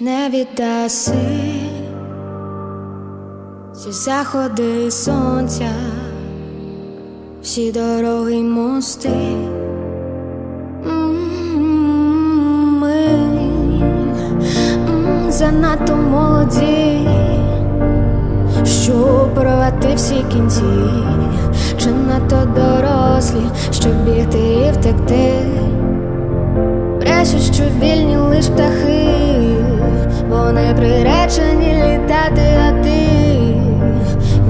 не віддаси всі заходи сонця, всі дороги й мости. Ми занадто молоді, щоб порвати всі кінці, чи надто дорослі, щоб бігти і втекти. Брешуть, що вільні лиш птахи,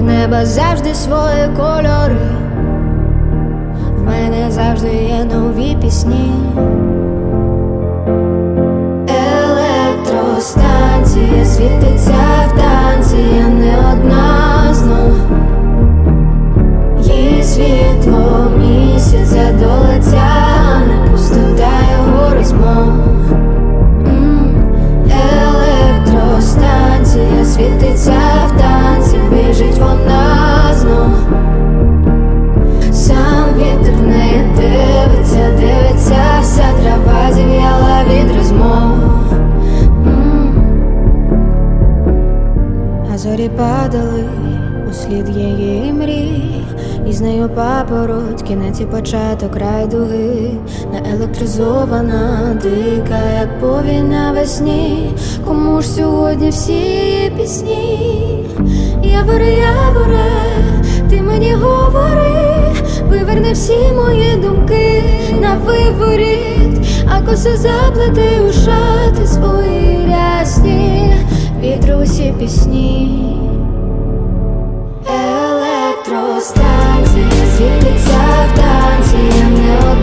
в неба завжди свої кольори. В мене завжди є нові пісні. Електростанція світиться в танці, я не одна знов. Її світло місяця до лиця, не пустота його розмов. Електростанція світиться в танці, біжить вона знов. Сам вітер в неї дивиться, дивиться, вся трава зів'яла від розмов. А зорі падали у слід її мрій, і з нею папороть, кінець і початок край дуги, наелектризована, дика, як повінь навесні. Кому ж сьогодні всі пісні? Яворе, яворе, ти мені говори, виверни всі мої думки на виворіт, а коси заплети у шати свої рясні, вітру усі пісні. Електростанція світиться в танці, не.